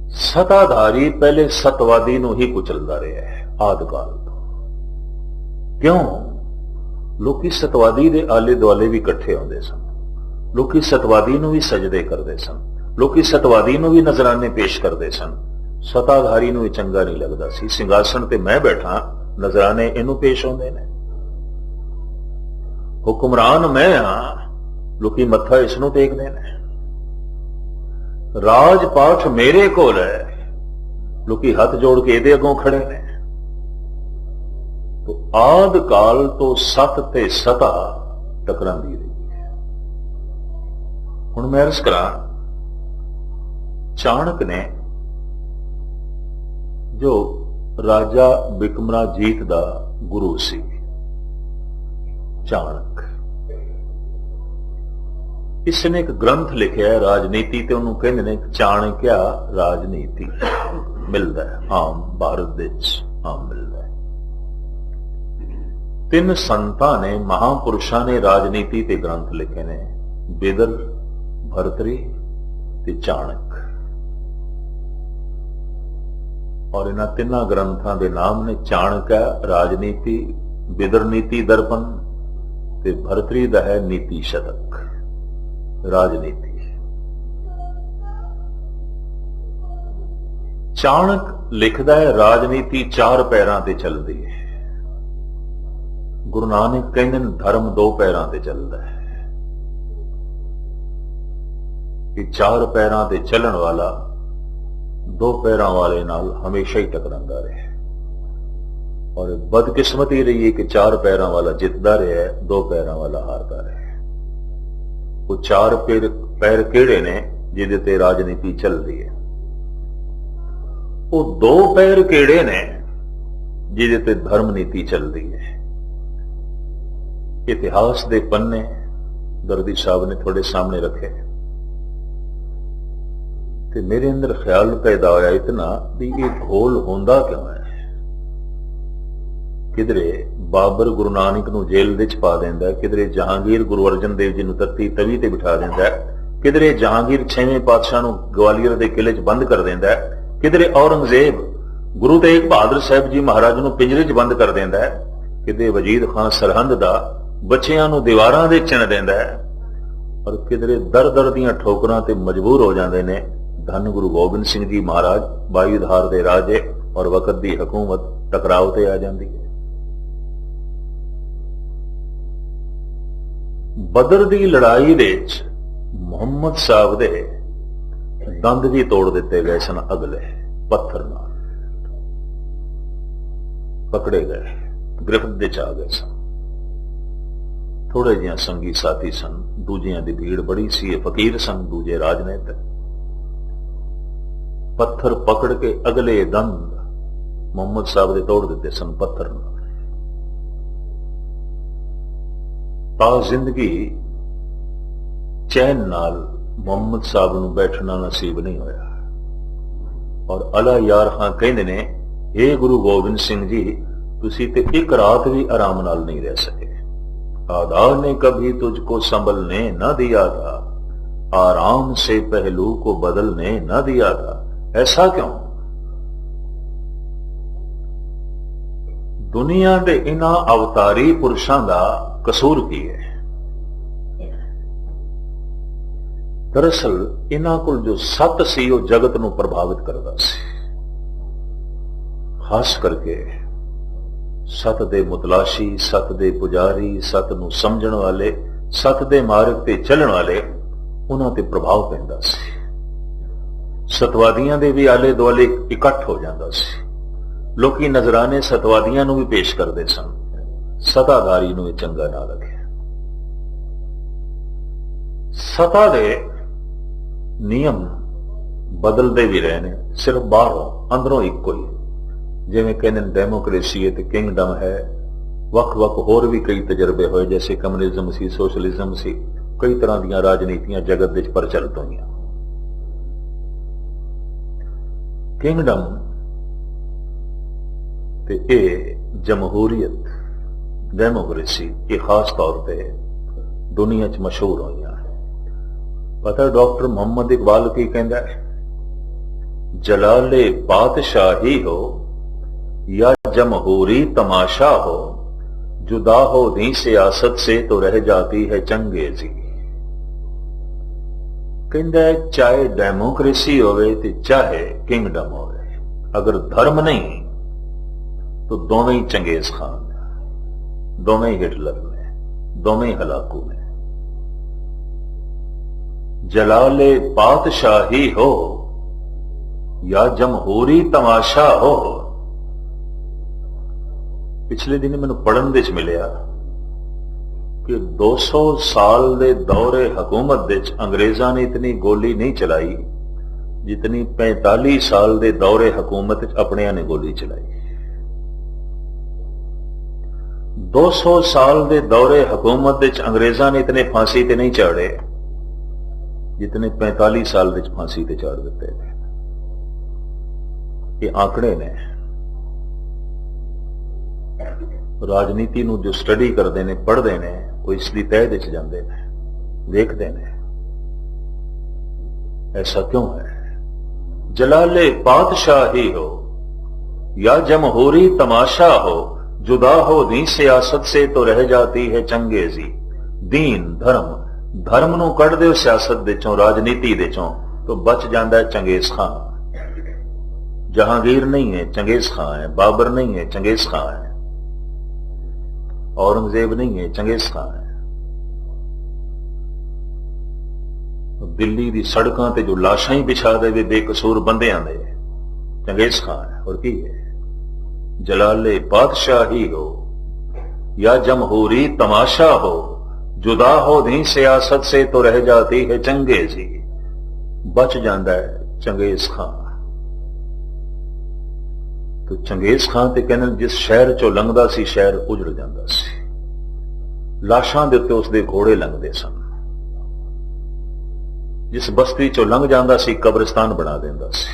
ਸਤਾਧਾਰੀ ਪਹਿਲੇ ਸਤਵਾਦੀ ਨੂੰ ਹੀ ਕੁਚਲਦਾ ਰਿਹਾ ਹੈ ਆਦਿਕਾਲ ਤੋਂ। ਕਿਉਂ? ਲੋਕੀ ਸਤਵਾਦੀ ਦੇ ਆਲੇ ਦੁਆਲੇ ਵੀ ਇਕੱਠੇ ਹੁੰਦੇ ਸਨ। ਲੋਕੀ ਸਤਵਾਦੀ ਨੂੰ ਵੀ ਸਜਦੇ ਕਰਦੇ ਸਨ। ਲੋਕੀ ਸਤਵਾਦੀ ਨੂੰ ਵੀ ਨਜ਼ਰਾਨੇ ਪੇਸ਼ ਕਰਦੇ ਸਨ। ਸਤਾਧਾਰੀ ਨੂੰ ਇਹ ਚੰਗਾ ਨਹੀਂ ਲੱਗਦਾ ਸੀ। ਸਿੰਘਾਸਣ ਤੇ ਮੈਂ ਬੈਠਾ, ਨਜ਼ਰਾਨੇ ਇਹਨੂੰ ਪੇਸ਼ ਹੁੰਦੇ ਨੇ। ਹੁਕਮਰਾਨ ਮੈਂ ਹਾਂ, ਲੋਕੀ ਮੱਥਾ ਇਸ ਨੂੰ ਟੇਕਦੇ ਨੇ। ਰਾਜ ਪਾਠ ਮੇਰੇ ਕੋਲ ਹੈ, ਲੋਕੀ ਹੱਥ ਜੋੜ ਕੇ ਇਹਦੇ ਅੱਗੋਂ ਖੜੇ ਨੇ। ਤੋ ਆਦ ਕਾਲ ਤੋਂ ਸਤ ਤੇ ਸਤਾ ਟਕਰਾਂਦੀ ਰਹੀ ਹੈ। ਹੁਣ ਮੈਂ ਅਰਜ਼ ਕਰਾਂ, ਚਾਣਕ ਨੇ ਜੋ ਰਾਜਾ ਬਿਕਮਰਾਜੀਤ ਦਾ ਗੁਰੂ ਸੀ। ਚਾਣਕ। ਇਸ ਨੇ ਇੱਕ ਗ੍ਰੰਥ ਲਿਖਿਆ ਹੈ ਰਾਜਨੀਤੀ ਤੇ ਉਹਨੂੰ ਕਹਿੰਦੇ ਨੇ ਚਾਣਕਿਆ ਰਾਜਨੀਤੀ। ਮਿਲਦਾ ਹੈ, ਆਮ ਭਾਰਤ ਦੇ ਵਿੱਚ ਆਮ ਮਿਲਦਾ ਹੈ। ਤਿੰਨ ਸੰਤਾਂ ਨੇ, ਮਹਾਪੁਰਸ਼ਾਂ ਨੇ ਰਾਜਨੀਤੀ ਤੇ ਗ੍ਰੰਥ ਲਿਖੇ ਨੇ। ਬੇਦਰ ਭਰਤਰੀ ਤੇ ਚਾਣਕ। ਔਰ ਇਹਨਾਂ ਤਿੰਨਾਂ ਗ੍ਰੰਥਾਂ ਦੇ ਨਾਮ ਨੇ ਚਾਣਕਾ ਰਾਜਨੀਤੀ ਬਿਦਰ ਨੀਤੀ ਦਰਪਨ ਤੇ ਭਰਤਰੀ ਦਾ ਹੈ ਨੀਤੀ ਸ਼ਤਕ। ਰਾਜਨੀਤੀ ਚਾਣਕ ਲਿਖਦਾ ਹੈ, ਰਾਜਨੀਤੀ ਚਾਰ ਪੈਰਾਂ ਤੇ ਚੱਲਦੀ ਹੈ। ਗੁਰੂ ਨਾਨਕ ਕਹਿੰਦੇ ਨੇ, ਧਰਮ ਦੋ ਪੈਰਾਂ ਤੇ ਚੱਲਦਾ ਹੈ। ਇਹ ਚਾਰ ਪੈਰਾਂ ਤੇ ਚੱਲਣ ਵਾਲਾ ਦੋ ਪੈਰਾਂ ਵਾਲੇ ਨਾਲ ਹਮੇਸ਼ਾ ਹੀ ਟਕਰਾਂਦਾ ਰਿਹਾ ਔਰ ਬਦਕਿਸਮਤੀ ਰਹੀ ਹੈ ਕਿ ਚਾਰ ਪੈਰਾਂ ਵਾਲਾ ਜਿੱਤਦਾ ਰਿਹਾ ਦੋ ਪੈਰਾਂ ਵਾਲਾ ਹਾਰਦਾ ਰਿਹਾ ਉਹ ਚਾਰ ਪੈਰ ਪੈਰ ਕਿਹੜੇ ਨੇ ਜਿਹਦੇ ਤੇ ਰਾਜਨੀਤੀ ਚੱਲਦੀ ਹੈ? ਉਹ ਦੋ ਪੈਰ ਕਿਹੜੇ ਨੇ ਜਿਹਦੇ ਤੇ ਧਰਮ ਨੀਤੀ ਚੱਲਦੀ ਹੈ? ਇਤਿਹਾਸ ਦੇ ਪੰਨੇ ਦਰਦੀ ਸਾਹਿਬ ਨੇ ਤੁਹਾਡੇ ਸਾਹਮਣੇ ਰੱਖੇ। ਤੇ ਮੇਰੇ ਅੰਦਰ ਖਿਆਲ ਪੈਦਾ ਹੋਇਆ ਇਤਨਾ ਵੀ ਇਹ ਘੋਲ ਹੁੰਦਾ ਕਿਉਂ ਹੈ? ਕਿਧਰੇ ਬਾਬਰ ਗੁਰੂ ਨਾਨਕ ਨੂੰ ਜੇਲ੍ਹ ਵਿੱਚ ਪਾ ਦਿੰਦਾ ਕਿਧਰੇ ਜਹਾਂਗੀਰ ਗੁਰੂ ਅਰਜਨ ਦੇਵ ਜੀ ਨੂੰ ਤੱਤੀ ਤਵੀ ਤੇ ਬਿਠਾ ਦਿੰਦਾ ਕਿਧਰੇ ਜਹਾਂਗੀਰ ਛੇਵੇਂ ਪਾਤਸ਼ਾਹ ਨੂੰ ਗਵਾਲੀਅਰ ਦੇ ਕਿਲੇ 'ਚ ਬੰਦ ਕਰ ਦਿੰਦਾ ਕਿਧਰੇ ਔਰੰਗਜ਼ੇਬ ਗੁਰੂ ਤੇਗ ਬਹਾਦਰ ਸਾਹਿਬ ਜੀ ਮਹਾਰਾਜ ਨੂੰ ਪਿੰਜਰੇ 'ਚ ਬੰਦ ਕਰ ਦਿੰਦਾ ਹੈ, ਕਿਤੇ ਵਜੀਦ ਖਾਨ ਸਰਹੰਦ ਦਾ ਬੱਚਿਆਂ ਨੂੰ ਦੀਵਾਰਾਂ ਦੇ ਚਿਣ ਦਿੰਦਾ ਹੈ ਔਰ ਕਿਧਰੇ ਦਰ ਦਰ ਦੀਆਂ ਠੋਕਰਾਂ ਤੇ ਮਜਬੂਰ ਹੋ ਜਾਂਦੇ ਨੇ ਧੰਨ ਗੁਰੂ ਗੋਬਿੰਦ ਸਿੰਘ ਜੀ ਮਹਾਰਾਜ ਬਾਈਧਾਰ ਦੇ ਰਾਜੇ ਔਰ ਵਕਤ ਦੀ ਹਕੂਮਤ ਟਕਰਾਓ ਤੇ ਆ ਜਾਂਦੀ ਹੈ। ਬਦਰ ਦੀ ਲੜਾਈ ਦੇ ਵਿੱਚ ਮੁਹੰਮਦ ਸਾਹਿਬ ਦੇ ਦੰਦ ਜੀ ਤੋੜ ਦਿੱਤੇ ਗਏ ਸਨ, ਅਗਲੇ ਪੱਥਰ ਨਾਲ। ਪਕੜੇ ਗਏ, ਗ੍ਰਿਫਤ ਦੇ ਚ ਆ ਗਏ ਸਨ। ਥੋੜੇ ਜਿਹਾ ਸੰਗੀ ਸਾਥੀ ਸਨ, ਦੂਜਿਆਂ ਦੀ ਭੀੜ ਬੜੀ ਸੀ, ਇਹ ਫਕੀਰ ਸਨ, ਦੂਜੇ ਰਾਜਨੇਤਾ। ਪੱਥਰ ਪਕੜ ਕੇ ਅਗਲੇ ਦੰਦ ਮੁਹੰਮਦ ਸਾਹਿਬ ਦੇ ਤੋੜ ਦਿੱਤੇ ਸਨ ਪੱਥਰ ਨਾਲ ਤਾਂ ਜ਼ਿੰਦਗੀ ਚੈਨ ਨਾਲ ਮੁਹੰਮਦ ਸਾਹਿਬ ਨੂੰ ਬੈਠਣਾ ਨਸੀਬ ਨਹੀਂ ਹੋਇਆ ਔਰ ਅਲਾ ਯਾਰ ਹਾਂ ਕਹਿੰਦੇ ਨੇ ਇਹ ਗੁਰੂ ਗੋਬਿੰਦ ਸਿੰਘ ਜੀ ਤੁਸੀਂ ਤੇ ਇੱਕ ਰਾਤ ਵੀ ਆਰਾਮ ਨਾਲ ਨਹੀਂ ਰਹਿ ਸਕੇ आधार ने कभी तुझको संभलने न दिया था आराम से पहलू को बदलने न दिया था ਐਸਾ ਕਿਉਂ? ਦੁਨੀਆ ਦੇ ਇਹਨਾਂ ਅਵਤਾਰੀ ਪੁਰਸ਼ਾਂ ਦਾ ਕਸੂਰ ਕੀ ਹੈ? ਦਰਅਸਲ ਇਹਨਾਂ ਕੋਲ ਜੋ ਸੱਤ ਸੀ, ਉਹ ਜਗਤ ਨੂੰ ਪ੍ਰਭਾਵਿਤ ਕਰਦਾ ਸੀ। ਖਾਸ ਕਰਕੇ ਸਤ ਦੇ ਮੁਤਲਾਸ਼ੀ, ਸਤ ਦੇ ਪੁਜਾਰੀ, ਸਤ ਨੂੰ ਸਮਝਣ ਵਾਲੇ, ਸਤ ਦੇ ਮਾਰਗ ਤੇ ਚੱਲਣ ਵਾਲੇ ਉਹਨਾਂ ਤੇ ਪ੍ਰਭਾਵ ਪੈਂਦਾ ਸੀ। ਸਤਵਾਦੀਆਂ ਦੇ ਵੀ ਆਲੇ ਦੁਆਲੇ ਇਕੱਠ ਹੋ ਜਾਂਦਾ ਸੀ। ਲੋਕੀ ਨਜ਼ਰਾਨੇ ਸਤਵਾਦੀਆਂ ਨੂੰ ਵੀ ਪੇਸ਼ ਕਰਦੇ ਸਨ। ਸਤਾਦਾਰੀ ਨੂੰ ਇਹ ਚੰਗਾ ਨਾ ਲੱਗਿਆ ਸਤਾ ਦੇ ਨਿਯਮ ਬਦਲਦੇ ਵੀ ਰਹੇ ਨੇ, ਸਿਰਫ ਬਾਹਰੋਂ, ਅੰਦਰੋਂ ਇੱਕੋ ਹੀ। ਜਿਵੇਂ ਕਹਿੰਦੇ ਨੇ, ਡੈਮੋਕ੍ਰੇਸੀ ਹੈ ਤੇ ਕਿੰਗਡਮ ਹੈ। ਵੱਖ-ਵੱਖ ਹੋਰ ਵੀ ਕਈ ਤਜਰਬੇ ਹੋਏ, ਜੈਸੇ ਕਮਿਊਨਿਜ਼ਮ ਸੀ, ਸੋਸ਼ਲਿਜ਼ਮ ਸੀ, ਕਈ ਤਰ੍ਹਾਂ ਦੀਆਂ ਰਾਜਨੀਤੀਆਂ ਜਗਤ ਵਿੱਚ ਪ੍ਰਚਲਿਤ ਹੋਈਆਂ। ਕਿੰਗਡਮ ਤੇ ਇਹ ਜਮਹੂਰੀਅਤ ਡੈਮੋਕ੍ਰੇਸੀ ਇਹ ਖਾਸ ਤੌਰ ਤੇ ਦੁਨੀਆ 'ਚ ਮਸ਼ਹੂਰ ਹੋਈਆਂ ਪਤਾ ਡਾਕਟਰ ਮੁਹੰਮਦ ਇਕਬਾਲ ਕੀ ਕਹਿੰਦਾ ਹੈ ਜਲਾਲੇ ਬਾਦਸ਼ਾਹੀ ਹੋ या जमहूरी तमाशा हो जुदा हो दी सियासत से तो रह जाती है चंगेजी ਕਹਿੰਦਾ ਹੈ, ਚਾਹੇ ਡੈਮੋਕ੍ਰੇਸੀ ਹੋਵੇ ਤੇ ਚਾਹੇ ਕਿੰਗਡਮ ਹੋਵੇ। ਅਗਰ ਧਰਮ ਨਹੀਂ ਤਾਂ ਦੋਵੇਂ ਹੀ ਚੰਗੇਜ਼ ਖਾਨ ਨੇ। ਦੋਵੇਂ ਹੀ ਹਿਟਲਰ ਨੇ ਦੋਵੇਂ ਹੀ ਹਲਾਕੂ ਨੇ। ਜਲਾਲੇ ਬਾਦਸ਼ਾਹੀ ਹੋ ਜਾਂ ਜਮਹੂਰੀ ਤਮਾਸ਼ਾ ਹੋ। ਪਿਛਲੇ ਦਿਨ ਮੈਨੂੰ ਪੜਨ ਵਿੱਚ ਮਿਲਿਆ। ਕਿ 200 ਸਾਲ ਦੇ ਦੌਰੇ ਹਕੂਮਤ ਵਿੱਚ ਅੰਗਰੇਜ਼ਾਂ ਨੇ ਇਤਨੀ ਗੋਲੀ ਨਹੀਂ ਚਲਾਈ, ਜਿਤਨੀ 45 ਸਾਲ ਦੇ ਦੌਰੇ ਹਕੂਮਤ ਵਿੱਚ ਆਪਣਿਆਂ ਨੇ ਗੋਲੀ ਚਲਾਈ। 200 ਸਾਲ ਦੇ ਦੌਰੇ ਹਕੂਮਤ ਵਿੱਚ ਅੰਗਰੇਜ਼ਾਂ ਨੇ ਇਤਨੇ ਫਾਂਸੀ ਤੇ ਨਹੀਂ ਚਾੜੇ ਜਿਤਨੇ 45 ਸਾਲ ਵਿੱਚ ਫਾਂਸੀ ਤੇ ਚਾੜ ਦਿੱਤੇ। ਨੇ ਇਹ ਆંકੜੇ ਨੇ। ਰਾਜਨੀਤੀ ਨੂੰ ਜੋ ਸਟੱਡੀ ਕਰਦੇ ਨੇ, ਪੜ੍ਹਦੇ ਨੇ ਉਹ ਇਸ ਦੀ ਤਹਿ ਵਿੱਚ ਜਾਂਦੇ ਨੇ ਵੇਖਦੇ ਨੇ ਐਸਾ ਕਿਉਂ ਹੈ ਜਲਾਲੇ ਬਾਦਸ਼ਾਹੀ ਹੋ या जमहूरी तमाशा हो जुदा हो दी सियासत से तो रह जाती है चंगेजी दीन धर्म ਧਰਮ ਨੂੰ ਕੱਢ ਦਿਓ ਸਿਆਸਤ ਦੇ ਚੋਂ ਰਾਜਨੀਤੀ ਦੇ ਚੋਂ ਤਾਂ ਬਚ ਜਾਂਦਾ ਹੈ ਚੰਗੇਜ਼ ਖਾਨ ਜਹਾਂਗੀਰ ਨਹੀਂ ਹੈ ਚੰਗੇਜ਼ ਖਾਨ ਹੈ ਬਾਬਰ ਨਹੀਂ ਹੈ ਚੰਗੇਜ਼ ਖਾਨ ਹੈ ਔਰੰਗਜ਼ੇਬ ਨਹੀਂ ਹੈ ਚੰਗੇਜ਼ ਖਾਨ ਹੈ ਦਿੱਲੀ ਦੀ ਸੜਕਾਂ ਤੇ ਜੋ ਲਾਸ਼ਾਂ ਹੀ ਵਿਛਾ ਦੇਵੇ ਬੇਕਸੂਰ ਬੰਦਿਆਂ ਦੇ ਚੰਗੇਜ਼ ਖਾਨ ਹੈ ਹੋਰ ਕੀ ਹੈ ਜਲਾਲੇ ਬਾਦਸ਼ਾਹੀ ਹੋ या जमहूरी तमाशा हो जुदा हो दी सियासत से तो रह जाती है चंगेजी बच ਜਾਂਦਾ ਹੈ ਚੰਗੇਜ਼ ਖਾਨ ਤੇ ਚੰਗੇਜ਼ ਖਾਨ ਤੇ ਕਹਿੰਦੇ ਜਿਸ ਸ਼ਹਿਰ ਚੋਂ ਲੰਘਦਾ ਸੀ, ਸ਼ਹਿਰ ਉਜੜ ਜਾਂਦਾ ਸੀ। ਲਾਸ਼ਾਂ ਦੇ ਉੱਤੇ ਉਸਦੇ ਘੋੜੇ ਲੰਘਦੇ ਸਨ। ਜਿਸ ਬਸਤੀ ਚੋਂ ਲੰਘ ਜਾਂਦਾ ਸੀ, ਕਬਰਿਸਤਾਨ ਬਣਾ ਦਿੰਦਾ ਸੀ।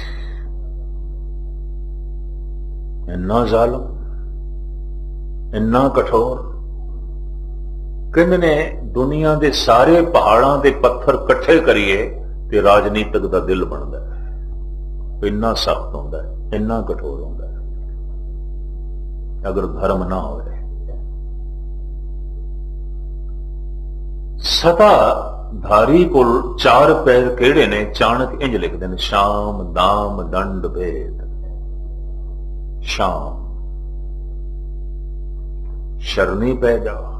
ਇੰਨਾ ਜ਼ਾਲਮ, ਇੰਨਾ ਕਠੋਰ। ਕਹਿੰਦੇ ਨੇ, ਦੁਨੀਆ ਦੇ ਸਾਰੇ ਪਹਾੜਾਂ ਦੇ ਪੱਥਰ ਇਕੱਠੇ ਕਰੀਏ ਤੇ ਰਾਜਨੀਤਿਕ ਦਾ ਦਿਲ ਬਣਦਾ ਹੈ। ਇੰਨਾ ਸਖਤ ਹੁੰਦਾ ਹੈ, ਇੰਨਾ ਕਠੋਰ ਹੁੰਦਾ ਅਗਰ ਧਰਮ ਨਾ ਹੋਵੇ। ਸਤਾ ਧਾਰੀ ਕੋਲ ਚਾਰ ਪੈਰ ਕਿਹੜੇ ਨੇ? ਚਾਣਕ ਇੰਜ ਲਿਖਦੇ ਨੇ, ਸ਼ਾਮ, ਦਾਮ, ਦੰਡ, ਭੇਦ। ਸ਼ਾਮ। ਸ਼ਰਨੀ ਪੈ ਜਾ।